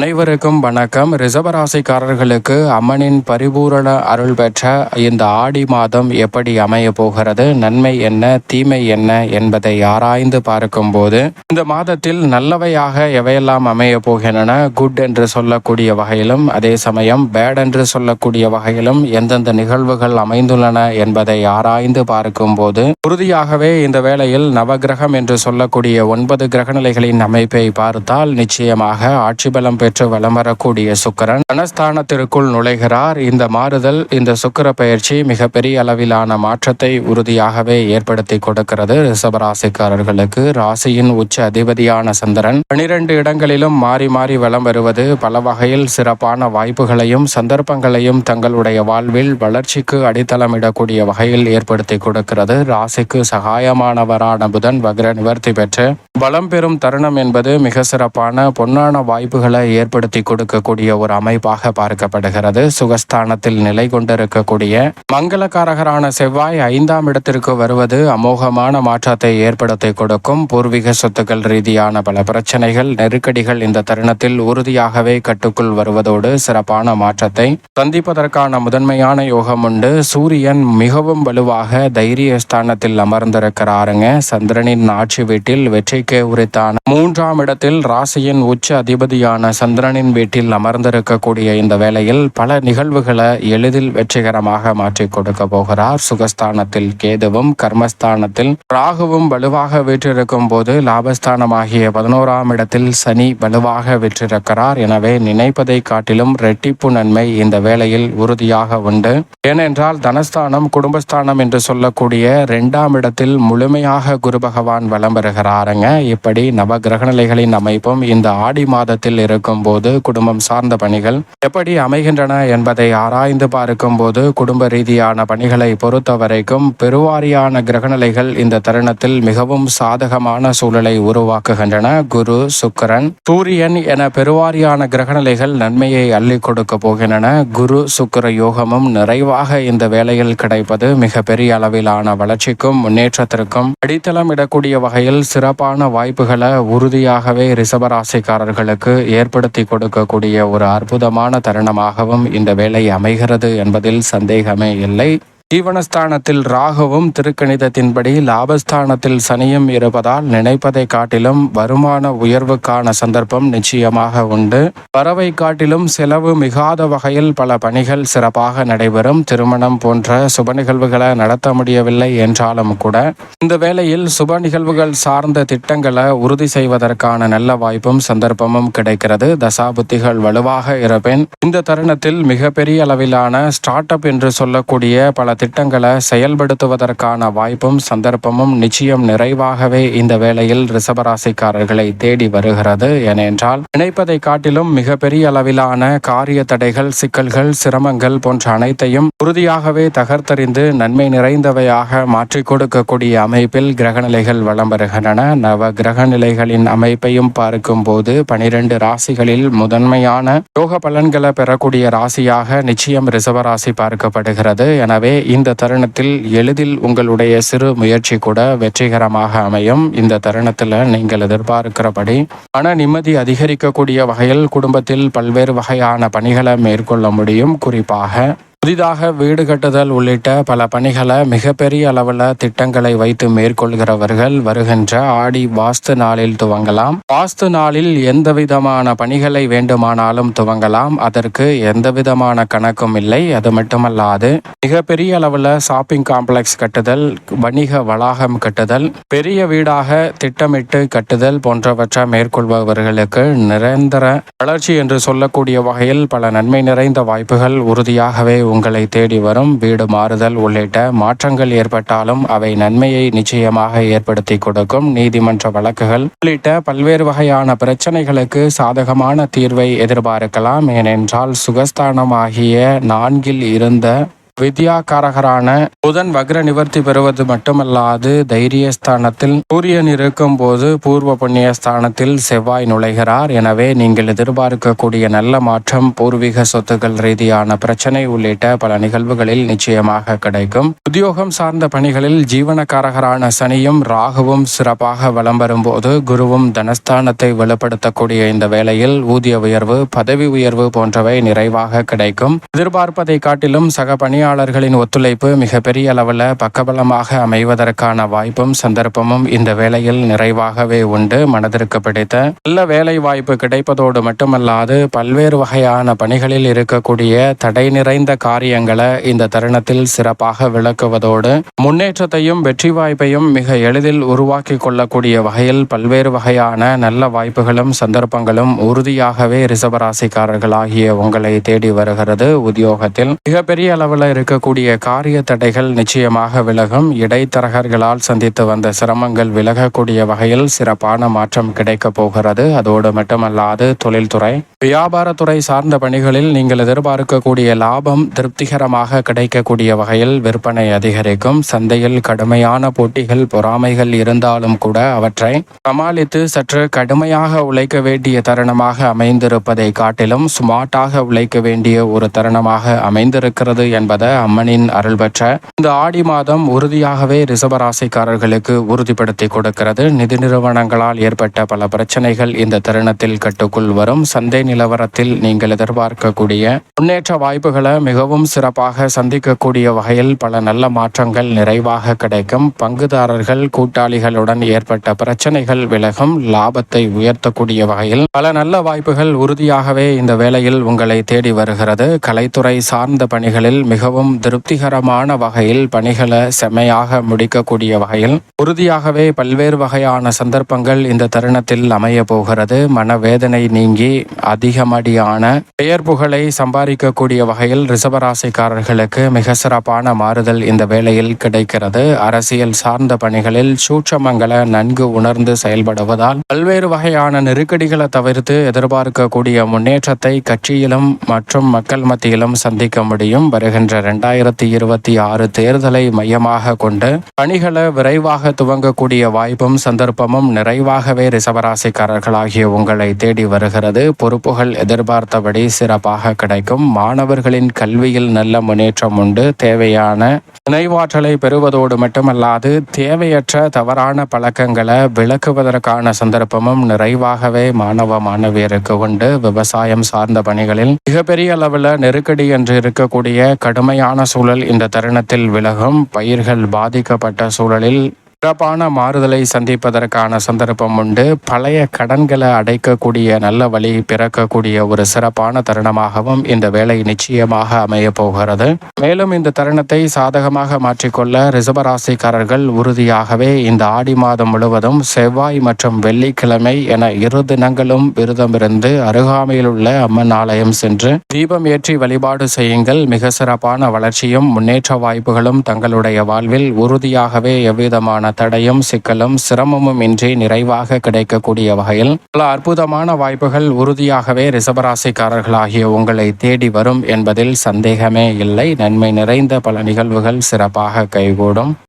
அனைவருக்கும் வணக்கம். ரிசவராசிக்காரர்களுக்கு அம்மனின் பரிபூரண அருள் பெற்ற இந்த ஆடி மாதம் எப்படி அமைய போகிறது? நன்மை என்ன? தீமை என்ன? என்பதை ஆராய்ந்து பார்க்கும்போது இந்த மாதத்தில் நல்லவையாக எவையெல்லாம் அமைய போகின்றன? குட் என்று சொல்லக்கூடிய வகையிலும் அதே சமயம் பேட் என்று சொல்லக்கூடிய வகையிலும் எந்தெந்த நிகழ்வுகள் அமைந்துள்ளன என்பதை ஆராய்ந்து பார்க்கும்போது உறுதியாகவே இந்த வேளையில் நவகிரகம் என்று சொல்லக்கூடிய ஒன்பது கிரகநிலைகளின் அமைப்பை பார்த்தால் நிச்சயமாக ஆட்சி பலம் பெற்று வலம் வரக்கூடிய சுக்கரன் தனஸ்தானத்திற்குள் நுழைகிறார். இந்த மாறுதல் இந்த சுக்கர பயிற்சி மிகப்பெரிய அளவிலான மாற்றத்தை உறுதியாகவே ஏற்படுத்தி கொடுக்கிறது. ரிஷபராசிக்காரர்களுக்கு ராசியின் உச்ச அதிபதியான சந்திரன் பனிரெண்டு இடங்களிலும் மாறி மாறி வலம் வருவது பல வகையில் சிறப்பான வாய்ப்புகளையும் சந்தர்ப்பங்களையும் தங்களுடைய வாழ்வில் வளர்ச்சிக்கு அடித்தளமிடக்கூடிய வகையில் ஏற்படுத்தி கொடுக்கிறது. ராசிக்கு சகாயமானவரான புதன் வக்ர நிவர்த்தி பெற்று பலம் பெறும் தருணம் என்பது மிக சிறப்பான பொன்னான வாய்ப்புகளை ஏற்படுத்தி கொடுக்கக்கூடிய ஒரு அமைப்பாக பார்க்கப்படுகிறது. சுகஸ்தானத்தில் நிலை கொண்டிருக்கக்கூடிய மங்களகாரகரான செவ்வாய் ஐந்தாம் இடத்திற்கு வருவது அமோகமான மாற்றத்தை ஏற்படுத்தி கொடுக்கும். பூர்வீக சொத்துக்கள் ரீதியான பல பிரச்சனைகள் நெருக்கடிகள் இந்த தருணத்தில் உறுதியாகவே கட்டுக்குள் வருவதோடு சிறப்பான மாற்றத்தை சந்திப்பதற்கான முதன்மையான யோகம் உண்டு. சூரியன் மிகவும் வலுவாக தைரிய ஸ்தானத்தில் அமர்ந்திருக்கிறாருங்க. சந்திரனின் ஆட்சி வீட்டில் வெற்றிக்கு உரித்தான மூன்றாம் இடத்தில் ராசியின் உச்ச அதிபதியான சந்திரனின் வீட்டில் அமர்ந்திருக்கக்கூடிய இந்த வேளையில் பல நிகழ்வுகளை எளிதில் வெற்றிகரமாக மாற்றி கொடுக்க போகிறார். சுகஸ்தானத்தில் கேதுவும் கர்மஸ்தானத்தில் ராகுவும் வலுவாக வீற்றிருக்கும் போது லாபஸ்தானமாகிய பதினோராம் இடத்தில் சனி வலுவாக வீற்றிருக்கிறார். எனவே நினைப்பதை காட்டிலும் ரெட்டிப்பு நன்மை இந்த வேளையில் உறுதியாக உண்டு. ஏனென்றால் தனஸ்தானம் குடும்பஸ்தானம் என்று சொல்லக்கூடிய இரண்டாம் இடத்தில் முழுமையாக குரு பகவான் வலம் வருகிறாருங்க. இப்படி நவ கிரகநிலைகளின் அமைப்பும் இந்த ஆடி மாதத்தில் இருக்கும் போது குடும்பம் சார்ந்த பணிகள் எப்படி அமைகின்றன என்பதை ஆராய்ந்து பார்க்கும் போது குடும்ப ரீதியான பணிகளை பொறுத்த வரைக்கும் பெருவாரியான கிரகநிலைகள் இந்த தருணத்தில் மிகவும் சாதகமான சூழலை உருவாக்குகின்றன. குரு சுக்கரன் சூரியன் என பெருவாரியான கிரகநிலைகள் நன்மையை அள்ளி கொடுக்க போகின்றன. குரு சுக்கர யோகமும் நிறைவாக இந்த வேலையில் கிடைப்பது மிக பெரிய அளவிலான வளர்ச்சிக்கும் முன்னேற்றத்திற்கும் அடித்தளம் இடக்கூடிய வகையில் சிறப்பான வாய்ப்புகளை உறுதியாகவே ரிசபராசிக்காரர்களுக்கு ஏற்படுத்தி கொடுக்கக்கூடிய ஒரு அற்புதமான தருணமாகவும் இந்த வேலை அமைகிறது என்பதில் சந்தேகமே இல்லை. ஜீவனஸ்தானத்தில் ராகுவும் திருக்கணிதத்தின்படி லாபஸ்தானத்தில் சனியும் இருப்பதால் நினைப்பதை காட்டிலும் வருமான உயர்வுக்கான சந்தர்ப்பம் நிச்சயமாக உண்டு. வரவை காட்டிலும் செலவு மிகாத வகையில் பல பணிகள் சிறப்பாக நடைபெறும். திருமணம் போன்ற சுப நிகழ்வுகளை நடத்த முடியவில்லை என்றாலும் கூட இந்த வேளையில் சுப நிகழ்வுகள் சார்ந்த திட்டங்களை உறுதி செய்வதற்கான நல்ல வாய்ப்பும் சந்தர்ப்பமும் கிடைக்கிறது. தசாபுத்திகள் வலுவாக இருப்பேன் இந்த தருணத்தில் மிகப்பெரிய அளவிலான ஸ்டார்ட் அப் என்று சொல்லக்கூடிய பல திட்டங்களை செயல்படுத்துவதற்கான வாய்ப்பும் சந்தர்ப்பமும் நிச்சயம் நிறைவாகவே இந்த வேளையில் ரிசபராசிக்காரர்களை தேடி வருகிறது. ஏனென்றால் நினைப்பதை காட்டிலும் மிகப்பெரிய அளவிலான காரிய தடைகள் சிக்கல்கள் சிரமங்கள் போன்ற அனைத்தையும் உறுதியாகவே தகர்த்தறிந்து நன்மை நிறைந்தவையாக மாற்றிக் கொடுக்கக்கூடிய அமைப்பில் கிரகநிலைகள் வலம் வருகின்றன. நவ கிரகநிலைகளின் அமைப்பையும் பார்க்கும் போது பனிரெண்டு ராசிகளில் முதன்மையான யோக பலன்களை பெறக்கூடிய ராசியாக நிச்சயம் ரிசவராசி பார்க்கப்படுகிறது. எனவே இந்த தருணத்தில் எளிதில் உங்களுடைய சிறு முயற்சி கூட வெற்றிகரமாக அமையும். இந்த தருணத்தில் நீங்கள் எதிர்பார்க்கிறபடி மன நிம்மதி அதிகரிக்கக்கூடிய வகையில் குடும்பத்தில் பல்வேறு வகையான பணிகளை மேற்கொள்ள முடியும். குறிப்பாக புதிதாக வீடு கட்டுதல் உள்ளிட்ட பல பணிகளை மிகப்பெரிய அளவில் திட்டங்களை வைத்து மேற்கொள்கிறவர்கள் வருகின்ற ஆடி வாஸ்து நாளில் துவங்கலாம். வாஸ்து நாளில் எந்த விதமான பணிகளை வேண்டுமானாலும் துவங்கலாம். அதற்கு எந்த விதமான கணக்கும் இல்லை. அது மட்டுமல்லாது மிகப்பெரிய அளவில் ஷாப்பிங் காம்ப்ளெக்ஸ் கட்டுதல் வணிக வளாகம் கட்டுதல் பெரிய வீடாக திட்டமிட்டு கட்டுதல் போன்றவற்றை மேற்கொள்பவர்களுக்கு நிரந்தர வளர்ச்சி என்று சொல்லக்கூடிய வகையில் பல நன்மை நிறைந்த வாய்ப்புகள் உறுதியாகவே உங்களை தேடி வரும் வீடு மாறுதல் உள்ளிட்ட மாற்றங்கள் ஏற்பட்டாலும் அவை நன்மையை நிச்சயமாக ஏற்படுத்தி கொடுக்கும் நீதிமன்ற வழக்குகள் உள்ளிட்ட பல்வேறு வகையான பிரச்சனைகளுக்கு சாதகமான தீர்வை எதிர்பார்க்கலாம். ஏனென்றால் சுகஸ்தானமாகிய நான்கில் இருந்த வித்யாகாரகரான புதன் வக்ர நிவர்த்தி பெறுவது மட்டுமல்லாது தைரியஸ்தானத்தில் சூரியன் இருக்கும் போது பூர்வ புண்ணிய ஸ்தானத்தில் செவ்வாய் நுழைகிறார். எனவே நீங்கள் எதிர்பார்க்கக்கூடிய நல்ல மாற்றம் பூர்வீக சொத்துக்கள் ரீதியான பிரச்சனை உள்ளிட்ட பல நிகழ்வுகளில் நிச்சயமாக கிடைக்கும். உத்தியோகம் சார்ந்த பணிகளில் ஜீவனக்காரகரான சனியும் ராகுவும் சிறப்பாக வலம் வரும்போது குருவும் தனஸ்தானத்தை வலுப்படுத்தக்கூடிய இந்த வேளையில் ஊதிய உயர்வு பதவி உயர்வு போன்றவை நிறைவாக கிடைக்கும். எதிர்பார்ப்பதை காட்டிலும் சக பணியாளர்களின் ஒத்துழைப்பு மிக பெரிய அளவில் பக்கபலமாக அமைவதற்கான வாய்ப்பும் சந்தர்ப்பமும் இந்த வேளையில் நிறைவாகவே உண்டு. மனதிற்கு பிடித்த நல்ல வேலை வாய்ப்பு கிடைப்பதோடு மட்டுமல்லாது பல்வேறு வகையான பணிகளில் இருக்கக்கூடிய தடை நிறைந்த காரியங்களை இந்த தருணத்தில் சிறப்பாக விளக்குவதோடு முன்னேற்றத்தையும் வெற்றி வாய்ப்பையும் மிக எளிதில் உருவாக்கி கொள்ளக்கூடிய வகையில் பல்வேறு வகையான நல்ல வாய்ப்புகளும் சந்தர்ப்பங்களும் உறுதியாகவே ரிசபராசிக்காரர்களாகிய உங்களை தேடி வருகிறது. உத்தியோகத்தில் மிகப்பெரிய அளவில் இருக்கக்கூடிய காரிய தடைகள் நிச்சயமாக விலகும். இடைத்தரகர்களால் சந்தித்து வந்த சிரமங்கள் விலகக்கூடிய வகையில் சிறப்பான மாற்றம் கிடைக்கப் போகிறது. அதோடு மட்டுமல்லாது தொழில்துறை. வியாபாரத்துறை சார்ந்த பணிகளில் நீங்கள் எதிர்பார்க்கக்கூடிய லாபம் திருப்திகரமாக கிடைக்கக்கூடிய வகையில் விற்பனை அதிகரிக்கும். சந்தையில் கடுமையான போட்டிகள் பொறாமைகள் இருந்தாலும் கூட அவற்றை சமாளித்து சற்று கடுமையாக உழைக்க வேண்டிய தருணமாக அமைந்திருப்பதை காட்டிலும் ஸ்மார்ட்டாக உழைக்க வேண்டிய ஒரு தருணமாக அமைந்திருக்கிறது என்பது அம்மனின் அருள் பெற்ற இந்த ஆடி மாதம் உறுதியாகவே ரிசபராசிக்காரர்களுக்கு உறுதிப்படுத்தி கொடுக்கிறது. நிதி நிறுவனங்களால் ஏற்பட்ட பல பிரச்சனைகள் இந்த தருணத்தில் கட்டுக்குள் வரும். சந்தை நிலவரத்தில் நீங்கள் எதிர்பார்க்கக்கூடிய முன்னேற்ற வாய்ப்புகளை மிகவும் சிறப்பாக சந்திக்கக்கூடிய வகையில் பல நல்ல மாற்றங்கள் நிறைவாக கிடைக்கும். பங்குதாரர்கள் கூட்டாளிகளுடன் ஏற்பட்ட பிரச்சனைகள் விலகும். லாபத்தை உயர்த்தக்கூடிய வகையில் பல நல்ல வாய்ப்புகள் உறுதியாகவே இந்த வேளையில் உங்களை தேடி வருகிறது. கலைத்துறை சார்ந்த பணிகளில் மிக மிகவும் திருப்திகரமான வகையில் பணிகளை செம்மையாக முடிக்கக்கூடிய வகையில் உறுதியாகவே பல்வேறு வகையான சந்தர்ப்பங்கள் இந்த தருணத்தில் அமைய போகிறது. மனவேதனை நீங்கி அதிகமடியான பெயர் புகழை சம்பாதிக்கக்கூடிய வகையில் ரிசபராசிக்காரர்களுக்கு மிக சிறப்பான மாறுதல் இந்த வேளையில் கிடைக்கிறது. அரசியல் சார்ந்த பணிகளில் சூட்சமங்களை நன்கு உணர்ந்து செயல்படுவதால் பல்வேறு வகையான நெருக்கடிகளை தவிர்த்து எதிர்பார்க்கக்கூடிய முன்னேற்றத்தை கட்சியிலும் மற்றும் மக்கள் மத்தியிலும் சந்திக்க முடியும். வருகின்ற இரண்டாயிரத்தி இருபத்தி ஆறு தேர்தலை மையமாக கொண்டு பணிகளை விரைவாக துவங்கக்கூடிய வாய்ப்பும் சந்தர்ப்பமும் நிறைவாகவே ரிசவராசிக்காரர்களாகிய உங்களை தேடி வருகிறது. பொறுப்புகள் எதிர்பார்த்தபடி சிறப்பாக கிடைக்கும். மாணவர்களின் கல்வியில் நல்ல முன்னேற்றம் உண்டு. தேவையான நினைவாற்றலை பெறுவதோடு மட்டுமல்லாது தேவையற்ற தவறான பழக்கங்களை விளக்குவதற்கான சந்தர்ப்பமும் நிறைவாகவே மாணவ மாணவியருக்கு உண்டு. விவசாயம் சார்ந்த பணிகளில் மிகப்பெரிய அளவில் நெருக்கடி என்று இருக்கக்கூடிய கடும் கடுமையான சூழல். இந்த தருணத்தில் விலகும் பயிர்கள் பாதிக்கப்பட்ட சூழலில் சிறப்பான மாறுதலை சந்திப்பதற்கான சந்தர்ப்பம் உண்டு. பழைய கடன்களை அடைக்கக்கூடிய நல்ல வழி பிறக்கக்கூடிய ஒரு சிறப்பான தருணமாகவும் இந்த வேலை நிச்சயமாக அமைய போகிறது. மேலும் இந்த தருணத்தை சாதகமாக மாற்றிக்கொள்ள ரிசபராசிக்காரர்கள் உறுதியாகவே இந்த ஆடி மாதம் முழுவதும் செவ்வாய் மற்றும் வெள்ளிக்கிழமை என இரு தினங்களும் விரதமிருந்து அருகாமையில் உள்ள அம்மன் ஆலயம் சென்று தீபம் ஏற்றி வழிபாடு செய்யுங்கள். மிக சிறப்பான வளர்ச்சியும் முன்னேற்ற வாய்ப்புகளும் தங்களுடைய வாழ்வில் உறுதியாகவே எவ்விதமான தடையும் சிக்கலும் சிரமமும் இன்றி நிறைவாக கிடைக்கக்கூடிய வகையில் பல அற்புதமான வாய்ப்புகள் உறுதியாகவே ரிசபராசிக்காரர்களாகிய உங்களை தேடி வரும் என்பதில் சந்தேகமே இல்லை. நன்மை நிறைந்த பல நிகழ்வுகள் சிறப்பாக கைகூடும்.